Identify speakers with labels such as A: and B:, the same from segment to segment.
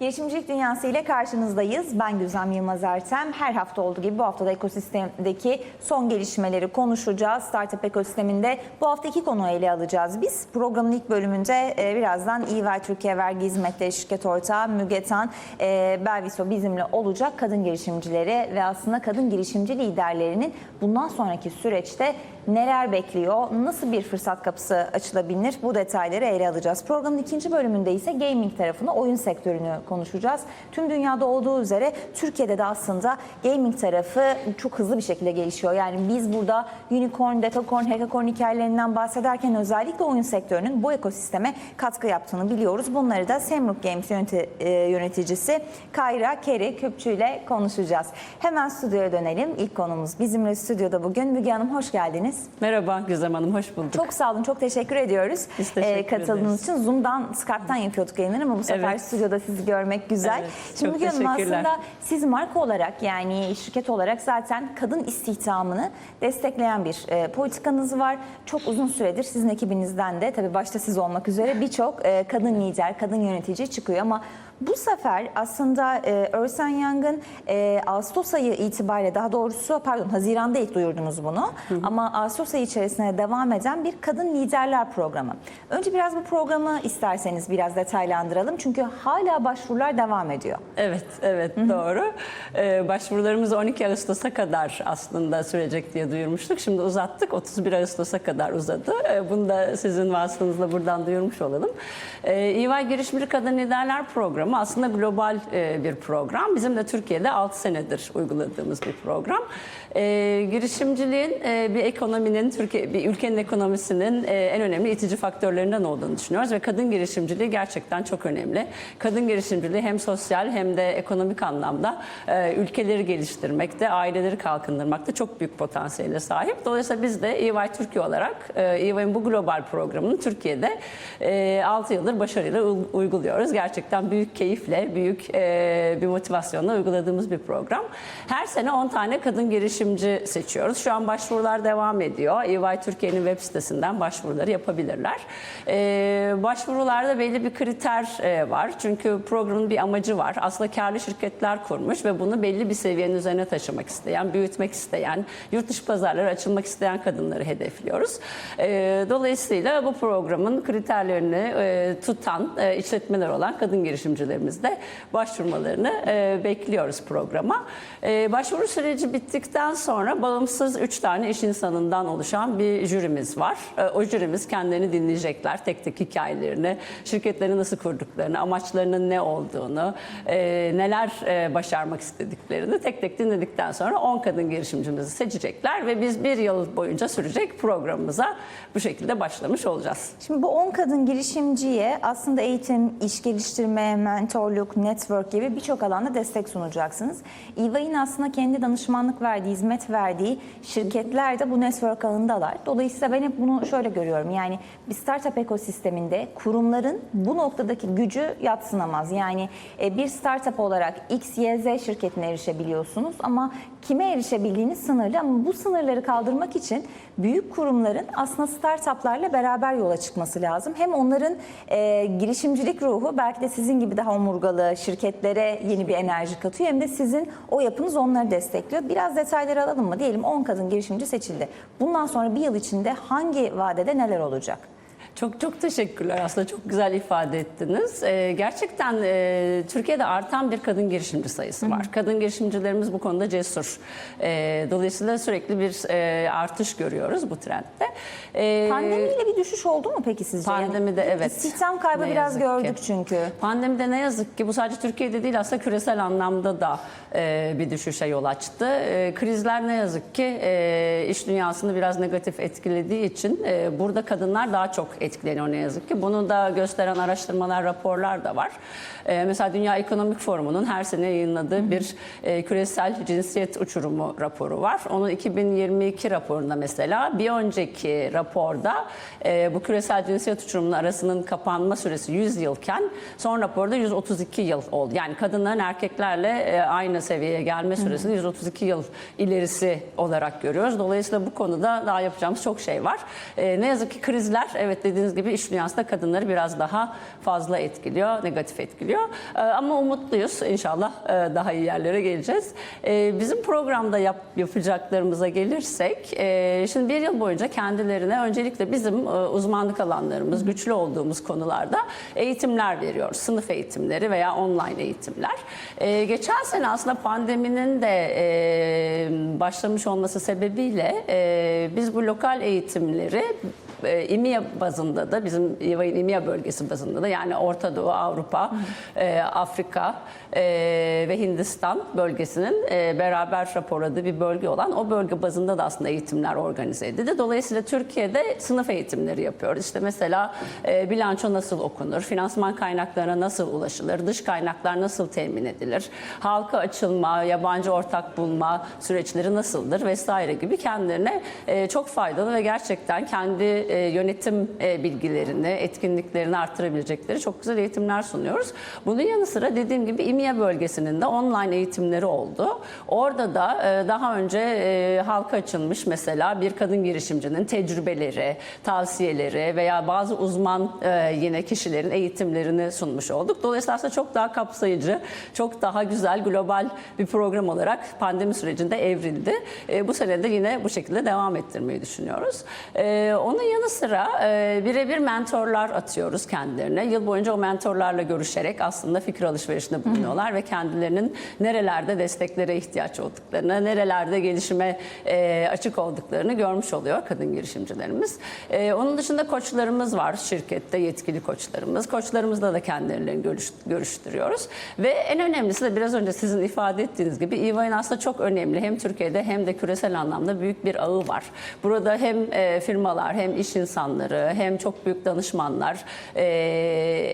A: Girişimcilik Dünyası ile karşınızdayız. Ben Güzem Yılmaz Ertem. Her hafta olduğu gibi bu haftada ekosistemdeki son gelişmeleri konuşacağız. Startup ekosisteminde bu hafta iki konu ele alacağız. Biz programın ilk bölümünde e, birazdan EY Türkiye Vergi Hizmetleri Şirket Ortağı Mügetan e, Belviso bizimle olacak. Kadın girişimcileri ve aslında kadın girişimci liderlerinin bundan sonraki süreçte neler bekliyor, nasıl bir fırsat kapısı açılabilir bu detayları ele alacağız. Programın ikinci bölümünde ise gaming tarafını, oyun sektörünü konuşacağız. Tüm dünyada olduğu üzere Türkiye'de de aslında gaming tarafı çok hızlı bir şekilde gelişiyor. Yani biz burada unicorn, dekakorn, hekakorn hikayelerinden bahsederken özellikle oyun sektörünün bu ekosisteme katkı yaptığını biliyoruz. Bunları da Semruk Games e, yöneticisi Kayra Keri Köpçü ile konuşacağız. Hemen stüdyoya dönelim. İlk konumuz bizimle stüdyoda bugün. Müge Hanım hoş geldiniz.
B: Merhaba Güzem Hanım, hoş bulduk.
A: Çok sağ olun, çok teşekkür ediyoruz.
B: Biz teşekkür
A: katıldığınız
B: ederiz.
A: için Zoom'dan, Skype'tan yapıyorduk yayınları ama bu sefer
B: Evet.
A: stüdyoda sizi görmek güzel.
B: Evet,
A: Şimdi Müge Hanım aslında siz marka olarak yani şirket olarak zaten kadın istihdamını destekleyen bir e, politikanız var. Çok uzun süredir sizin ekibinizden de tabii başta siz olmak üzere birçok e, kadın lider, kadın yönetici çıkıyor ama bu sefer aslında e, Ernst Young'ın e, Ağustos ayı itibariyle daha doğrusu pardon Haziran'da ilk duyurdunuz bunu ama Ağustos ayı içerisinde devam eden bir kadın liderler programı. Önce biraz bu programı isterseniz biraz detaylandıralım çünkü hala başvurular devam ediyor.
B: Evet, evet doğru. Ee, başvurularımız 12 Ağustos'a kadar aslında sürecek diye duyurmuştuk. Şimdi uzattık, 31 Ağustos'a kadar uzadı. Ee, bunu da sizin vasıtanızla buradan duyurmuş olalım. Ee, EY Girişimci Kadın Liderler Programı aslında global e, bir program. Bizim de Türkiye'de 6 senedir uyguladığımız bir program. Ee, girişimciliğin e, bir ekonominin, Türkiye bir ülkenin ekonomisinin e, en önemli itici faktörlerinden olduğunu düşünüyoruz ve kadın girişimciliği gerçekten çok önemli. Kadın girişimciliği hem sosyal hem de ekonomik anlamda e, ülkeleri geliştirmekte, aileleri kalkındırmakta çok büyük potansiyele sahip. Dolayısıyla biz de EY Türkiye olarak e, bu global programını Türkiye'de e, 6 yıldır başarıyla uyguluyoruz. Gerçekten büyük keyifle, büyük e, bir motivasyonla uyguladığımız bir program. Her sene 10 tane kadın girişimci seçiyoruz. Şu an başvurular devam ediyor. EY Türkiye'nin web sitesinden başvuruları yapabilirler. E, başvurularda belli bir kriter e, var. Çünkü programın bir amacı var. Aslında karlı şirketler kurmuş ve bunu belli bir seviyenin üzerine taşımak isteyen, büyütmek isteyen, yurt dışı pazarlara açılmak isteyen kadınları hedefliyoruz. E, dolayısıyla bu programın kriterlerini e, tutan e, işletmeler olan kadın girişimcilerimiz de başvurmalarını e, bekliyoruz programa. E, başvuru süreci bittikten sonra bağımsız 3 tane iş insanından oluşan bir jürimiz var. E, o jürimiz kendilerini dinleyecekler. Tek tek hikayelerini, şirketleri nasıl kurduklarını, amaçlarının ne olduğunu, e, neler e, başarmak istediklerini tek tek dinledikten sonra 10 kadın girişimcimizi seçecekler ve biz bir yıl boyunca sürecek programımıza bu şekilde başlamış olacağız.
A: Şimdi bu 10 kadın girişimciye aslında eğitim, iş geliştirme, mentorluk, network gibi birçok alanda destek sunacaksınız. EY'in aslında kendi danışmanlık verdiği, hizmet verdiği şirketler de bu network ağındalar. Dolayısıyla ben hep bunu şöyle görüyorum. Yani bir startup ekosisteminde kurumların bu noktadaki gücü yatsınamaz. Yani e, bir startup olarak X, Y, Z şirketine erişebiliyorsunuz ama kime erişebildiğiniz sınırlı ama bu sınırları kaldırmak için büyük kurumların aslında startuplarla beraber yola çıkması lazım. Hem onların e, girişimcilik ruhu belki de sizin gibi daha omurgalı şirketlere yeni bir enerji katıyor hem de sizin o yapınız onları destekliyor. Biraz detayları alalım mı? Diyelim 10 kadın girişimci seçildi. Bundan sonra bir yıl içinde hangi vadede neler olacak?
B: Çok çok teşekkürler. Aslında çok güzel ifade ettiniz. Ee, gerçekten e, Türkiye'de artan bir kadın girişimci sayısı var. Kadın girişimcilerimiz bu konuda cesur. Ee, dolayısıyla sürekli bir e, artış görüyoruz bu trendde. Ee,
A: Pandemiyle bir düşüş oldu mu peki sizce?
B: Pandemide
A: Yani
B: evet.
A: İstihdam kaybı
B: Ne
A: biraz gördük
B: ki.
A: çünkü.
B: Pandemide ne yazık ki bu sadece Türkiye'de değil aslında küresel anlamda da e, bir düşüşe yol açtı. E, krizler ne yazık ki e, iş dünyasını biraz negatif etkilediği için e, burada kadınlar daha çok etkileniyor ne yazık ki. Bunu da gösteren araştırmalar, raporlar da var. E, mesela Dünya Ekonomik Forumu'nun her sene yayınladığı bir e, küresel cinsiyet uçurumu raporu var. Onun 2022 raporunda mesela bir önceki raporda e, bu küresel cinsiyet uçurumunun arasının kapanma süresi 100 yılken son raporda 132 yıl oldu. Yani kadınların erkeklerle e, aynı seviyeye gelme süresini 132 yıl ilerisi olarak görüyoruz. Dolayısıyla bu konuda daha yapacağımız çok şey var. E, ne yazık ki krizler evet dediğiniz gibi iş dünyasında kadınları biraz daha fazla etkiliyor, negatif etkiliyor. E, ama umutluyuz. İnşallah e, daha iyi yerlere geleceğiz. E, bizim programda yap, yapacaklarımıza gelirsek, e, şimdi bir yıl boyunca kendilerine öncelikle bizim e, uzmanlık alanlarımız, güçlü olduğumuz konularda eğitimler veriyoruz. Sınıf eğitimleri veya online eğitimler. E, geçen sene aslında pandeminin de başlamış olması sebebiyle biz bu lokal eğitimleri e, bazında da bizim İVA'nın İMİA bölgesi bazında da yani Orta Doğu, Avrupa, e, Afrika e, ve Hindistan bölgesinin e, beraber raporladığı bir bölge olan o bölge bazında da aslında eğitimler organize edildi. Dolayısıyla Türkiye'de sınıf eğitimleri yapıyoruz. İşte mesela e, bilanço nasıl okunur, finansman kaynaklarına nasıl ulaşılır, dış kaynaklar nasıl temin edilir, halka açılma, yabancı ortak bulma süreçleri nasıldır vesaire gibi kendilerine e, çok faydalı ve gerçekten kendi e, yönetim e, bilgilerini, etkinliklerini arttırabilecekleri çok güzel eğitimler sunuyoruz. Bunun yanı sıra dediğim gibi İMİA bölgesinin de online eğitimleri oldu. Orada da e, daha önce halka açılmış mesela bir kadın girişimcinin tecrübeleri, tavsiyeleri veya bazı uzman yine kişilerin eğitimlerini sunmuş olduk. Dolayısıyla aslında çok daha kapsayıcı, çok daha güzel global bir program olarak pandemi sürecinde evrildi. Bu sene de yine bu şekilde devam ettirmeyi düşünüyoruz. Onun yanı sıra e, birebir mentorlar atıyoruz kendilerine. Yıl boyunca o mentorlarla görüşerek aslında fikir alışverişinde bulunuyorlar ve kendilerinin nerelerde desteklere ihtiyaç olduklarını, nerelerde gelişime e, açık olduklarını görmüş oluyor kadın girişimcilerimiz. E, onun dışında koçlarımız var şirkette, yetkili koçlarımız. Koçlarımızla da kendilerini görüş, görüştürüyoruz. Ve en önemlisi de biraz önce sizin ifade ettiğiniz gibi EY'nin aslında çok önemli. Hem Türkiye'de hem de küresel anlamda büyük bir ağı var. Burada hem e, firmalar hem iş insanları hem çok büyük danışmanlar, e,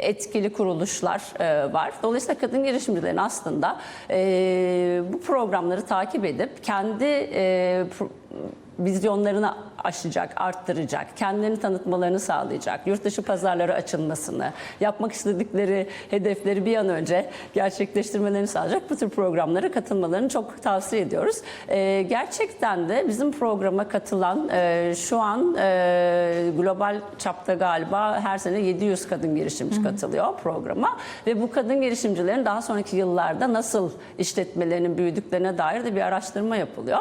B: etkili kuruluşlar e, var. Dolayısıyla kadın girişimcilerin aslında e, bu programları takip edip kendi e, vizyonlarını aşacak, arttıracak, kendilerini tanıtmalarını sağlayacak, yurt dışı pazarlara açılmasını, yapmak istedikleri hedefleri bir an önce gerçekleştirmelerini sağlayacak bu tür programlara katılmalarını çok tavsiye ediyoruz. Ee, gerçekten de bizim programa katılan e, şu an e, global çapta galiba her sene 700 kadın girişimci katılıyor programa ve bu kadın girişimcilerin daha sonraki yıllarda nasıl işletmelerinin büyüdüklerine dair de bir araştırma yapılıyor.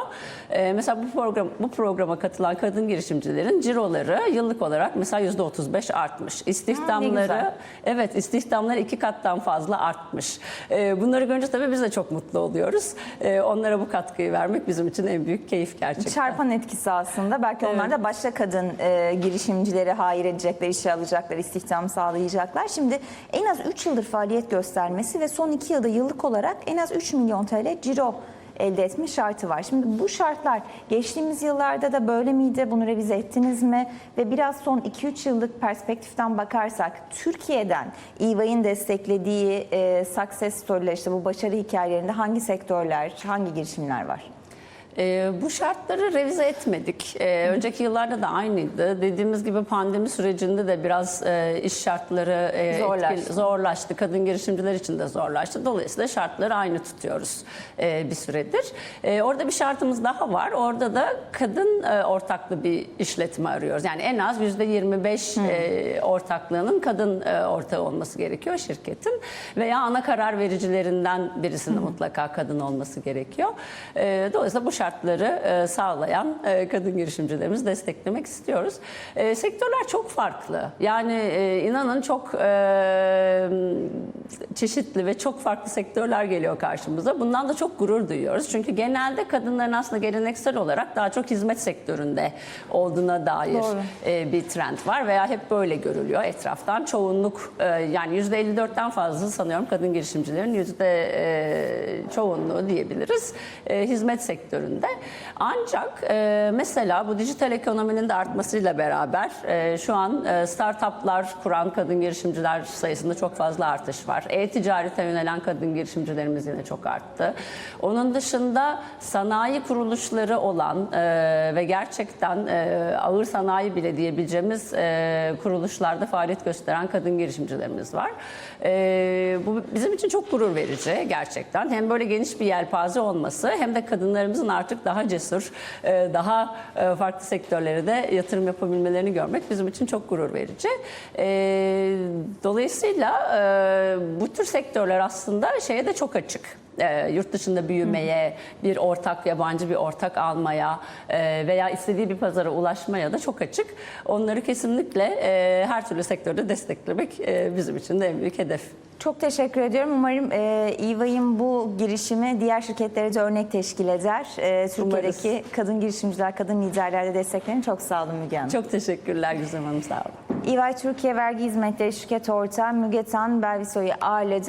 B: Ee, mesela bu program bu programa katılan kadın girişimcilerin ciroları yıllık olarak mesela %35 artmış. İstihdamları
A: güzel.
B: evet istihdamları iki kattan fazla artmış. Ee, bunları görünce tabii biz de çok mutlu oluyoruz. Ee, onlara bu katkıyı vermek bizim için en büyük keyif gerçekten.
A: Çarpan etkisi aslında. Belki onlar da başka kadın e, girişimcileri hayır edecekler, işe alacaklar, istihdam sağlayacaklar. Şimdi en az 3 yıldır faaliyet göstermesi ve son 2 yılda yıllık olarak en az 3 milyon TL ciro elde etme şartı var. Şimdi bu şartlar geçtiğimiz yıllarda da böyle miydi? Bunu revize ettiniz mi? Ve biraz son 2-3 yıllık perspektiften bakarsak Türkiye'den EY'in desteklediği e, success story'ler işte bu başarı hikayelerinde hangi sektörler, hangi girişimler var?
B: Ee, bu şartları revize etmedik. Ee, önceki yıllarda da aynıydı. Dediğimiz gibi pandemi sürecinde de biraz e, iş şartları e,
A: Zorlaştı.
B: etkili- zorlaştı. Kadın girişimciler için de zorlaştı. Dolayısıyla şartları aynı tutuyoruz e, bir süredir. E, orada bir şartımız daha var. Orada da kadın e, ortaklı bir işletme arıyoruz. Yani en az %25 e, ortaklığının kadın e, ortağı olması gerekiyor şirketin. Veya ana karar vericilerinden birisinin mutlaka kadın olması gerekiyor. E, dolayısıyla bu şartları e, sağlayan e, kadın girişimcilerimizi desteklemek istiyoruz. E, sektörler çok farklı. Yani inanın çok çeşitli ve çok farklı sektörler geliyor karşımıza. Bundan da çok gurur duyuyoruz. Çünkü genelde kadınların aslında geleneksel olarak daha çok hizmet sektöründe olduğuna dair
A: Doğru.
B: e, bir trend var veya hep böyle görülüyor etraftan. Çoğunluk e, yani %54'ten fazla sanıyorum kadın girişimcilerin yüzde e, çoğunluğu diyebiliriz hizmet sektöründe. Ancak mesela bu dijital ekonominin de artmasıyla beraber şu an startuplar kuran kadın girişimciler sayısında çok fazla artış var. E-ticarete yönelen kadın girişimcilerimiz yine çok arttı. Onun dışında sanayi kuruluşları olan e, ve gerçekten e, ağır sanayi bile diyebileceğimiz e, kuruluşlarda faaliyet gösteren kadın girişimcilerimiz var. E, bu bizim için çok gurur verici gerçekten. Hem böyle geniş bir yelpaze olması hem de kadınlarımızın artık daha cesur, e, daha e, farklı sektörlere de yatırım yapabilmelerini görmek bizim için çok gurur verici. E, dolayısıyla e, bu tür sektörler aslında şeye de çok açık. E, yurt dışında büyümeye, bir ortak, yabancı bir ortak almaya e, veya istediği bir pazara ulaşmaya da çok açık. Onları kesinlikle e, her türlü sektörde desteklemek e, bizim için de en büyük hedef.
A: Çok teşekkür ediyorum. Umarım e, EY'in bu girişimi diğer şirketlere de örnek teşkil eder. E, Türkiye'deki kadın girişimciler, kadın liderlerde desteklerini çok sağ olun Müge Hanım.
B: Çok teşekkürler Güzem Hanım, sağ olun.
A: EY Türkiye Vergi Hizmetleri Şirket Ortağı Müge Tan Belvisoy'u ağırladı.